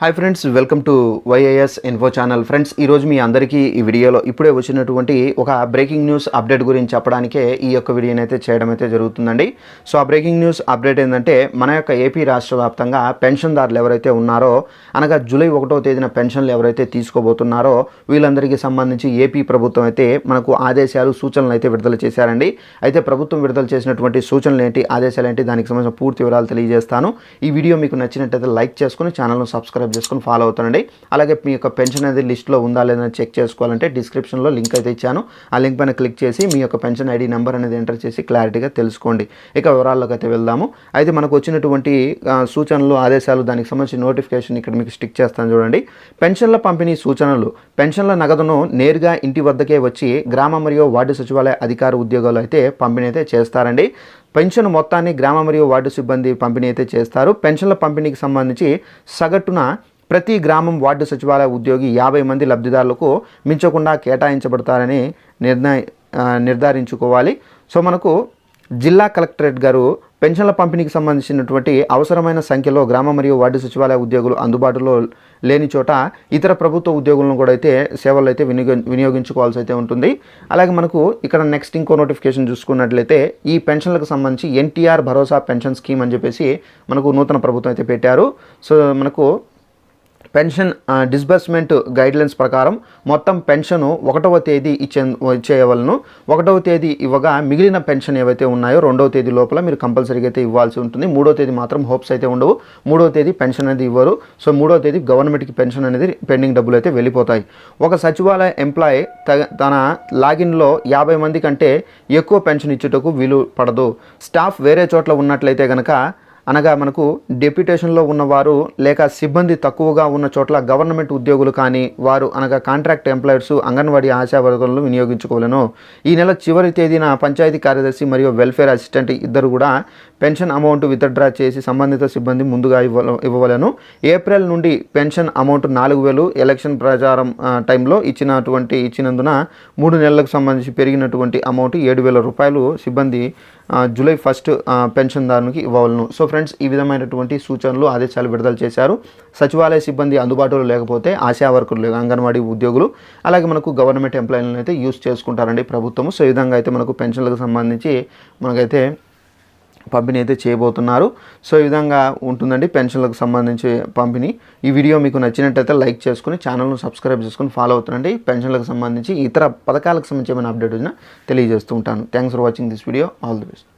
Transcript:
Hi friends welcome to YAS info channel friends ఈరోజు మీ అందరికీ ఈ వీడియోలో ఇప్పుడే వచ్చినటువంటి ఒక బ్రేకింగ్ న్యూస్ అప్డేట్ గురించి చెప్పడానికే ఈ యొక్క వీడియోని అయితే చేయడం అయితే జరుగుతుందండి. సో ఆ బ్రేకింగ్ న్యూస్ అప్డేట్ ఏంటంటే మన యొక్క ఏపీ రాష్ట్ర వ్యాప్తంగా పెన్షన్దారులు ఎవరైతే ఉన్నారో అనగా జూలై ఒకటో తేదీన పెన్షన్లు ఎవరైతే తీసుకోబోతున్నారో వీళ్ళందరికీ సంబంధించి ఏపీ ప్రభుత్వం అయితే మనకు ఆదేశాలు సూచనలు అయితే విడుదల చేశారండి. అయితే ప్రభుత్వం విడుదల చేసినటువంటి సూచనలు ఏంటి ఆదేశాలు ఏంటి దానికి సంబంధించిన పూర్తి వివరాలు తెలియజేస్తాను. ఈ వీడియో మీకు నచ్చినట్టయితే లైక్ చేసుకుని ఛానల్ను సబ్స్క్రైబ్ చేసుకుని ఫాలో అవుతానండి అలాగే మీ యొక్క పెన్షన్ అనేది లిస్ట్లో ఉందా లేదా చెక్ చేసుకోవాలంటే డిస్క్రిప్షన్లో లింక్ అయితే ఇచ్చాను. ఆ లింక్ పైన క్లిక్ చేసి మీ యొక్క పెన్షన్ ఐడి నెంబర్ అనేది ఎంటర్ చేసి క్లారిటీగా తెలుసుకోండి. ఇక వివరాల్లోకి అయితే వెళ్దాము. అయితే మనకు వచ్చినటువంటి సూచనలు ఆదేశాలు దానికి సంబంధించిన నోటిఫికేషన్ ఇక్కడ మీకు స్టిక్ చేస్తాను చూడండి. పెన్షన్ల పంపిణీ సూచనలు. పెన్షన్ల నగదును నేరుగా ఇంటి వద్దకే వచ్చి గ్రామ మరియు వార్డు సచివాలయ అధికార ఉద్యోగాలు అయితే పంపిణీ అయితే చేస్తారండి. పెన్షన్ మొత్తాన్ని గ్రామ మరియు వార్డు సిబ్బంది పంపిణీ అయితే చేస్తారు. పెన్షన్ల పంపిణీకి సంబంధించి సగటున ప్రతి గ్రామం వార్డు సచివాలయ ఉద్యోగి యాభై మంది లబ్ధిదారులకు మించకుండా కేటాయించబడతారని నిర్ణయ నిర్ధారించుకోవాలి. సో మనకు జిల్లా కలెక్టరేట్ గారు పెన్షన్ల పంపిణీకి సంబంధించినటువంటి అవసరమైన సంఖ్యలో గ్రామ మరియు వార్డు సచివాలయ ఉద్యోగులు అందుబాటులో లేని చోట ఇతర ప్రభుత్వ ఉద్యోగులను కూడా అయితే సేవలు అయితే వినియోగ వినియోగించుకోవాల్సి అయితే ఉంటుంది. అలాగే మనకు ఇక్కడ నెక్స్ట్ ఇంకో నోటిఫికేషన్ చూసుకున్నట్లయితే ఈ పెన్షన్లకు సంబంధించి ఎన్టీఆర్ భరోసా పెన్షన్ స్కీమ్ అని చెప్పేసి మనకు నూతన ప్రభుత్వం అయితే పెట్టారు. సో మనకు పెన్షన్ డిస్బర్స్మెంట్ గైడ్లైన్స్ ప్రకారం మొత్తం పెన్షన్ ఒకటవ తేదీ ఇచ్చే ఇచ్చేయవలను. ఒకటవ తేదీ ఇవ్వగా మిగిలిన పెన్షన్ ఏవైతే ఉన్నాయో రెండవ తేదీ లోపల మీరు కంపల్సరీగా అయితే ఇవ్వాల్సి ఉంటుంది. మూడో తేదీ మాత్రం హోప్స్ అయితే ఉండవు. మూడో తేదీ పెన్షన్ అనేది ఇవ్వరు. సో మూడో తేదీ గవర్నమెంట్కి పెన్షన్ అనేది పెండింగ్ డబ్బులు అయితే వెళ్ళిపోతాయి. ఒక సచివాలయ ఎంప్లాయీ తన లాగిన్లో యాభై మంది కంటే ఎక్కువ పెన్షన్ ఇచ్చుటకు వీలు పడదు. స్టాఫ్ వేరే చోట్ల ఉన్నట్లయితే కనుక అనగా మనకు డెప్యుటేషన్లో ఉన్నవారు లేక సిబ్బంది తక్కువగా ఉన్న చోట్ల గవర్నమెంట్ ఉద్యోగులు కానీ వారు అనగా కాంట్రాక్ట్ ఎంప్లాయర్స్ అంగన్వాడీ ఆశా వర్గాలను వినియోగించుకోవాలను. ఈ నెల చివరి తేదీన పంచాయతీ కార్యదర్శి మరియు వెల్ఫేర్ అసిస్టెంట్ ఇద్దరు కూడా పెన్షన్ అమౌంట్ విత్డ్రా చేసి సంబంధిత సిబ్బంది ముందుగా ఇవ్వ ఇవ్వవలను. ఏప్రిల్ నుండి పెన్షన్ అమౌంట్ నాలుగు వేలు ఎలక్షన్ ప్రచారం టైంలో ఇచ్చినటువంటి ఇచ్చినందున మూడు నెలలకు సంబంధించి పెరిగినటువంటి అమౌంట్ ఏడు వేల రూపాయలు సిబ్బంది జూలై ఫస్ట్ పెన్షన్దారునికి ఇవ్వవలను. సో ఫ్రెండ్స్ ఫ్రెండ్స్ ఈ విధమైనటువంటి సూచనలు ఆదేశాలు విడుదల చేశారు. సచివాలయ సిబ్బంది అందుబాటులో లేకపోతే ఆశా వర్కర్లు అంగన్వాడీ ఉద్యోగులు అలాగే మనకు గవర్నమెంట్ ఎంప్లాయీలను అయితే యూస్ చేసుకుంటారండి ప్రభుత్వము. సో ఈ విధంగా అయితే మనకు పెన్షన్లకు సంబంధించి మనకైతే పంపిణీ అయితే చేయబోతున్నారు. సో ఈ విధంగా ఉంటుందండి పెన్షన్లకు సంబంధించి పంపిణీ. ఈ వీడియో మీకు నచ్చినట్టయితే లైక్ చేసుకుని ఛానల్ను సబ్స్క్రైబ్ చేసుకుని ఫాలో అవుతుందండి పెన్షన్లకు సంబంధించి ఇతర పథకాలకు సంబంధించి ఏమైనా అప్డేట్ వచ్చినా తెలియజేస్తూ ఉంటాను. Thanks for watching this video all the best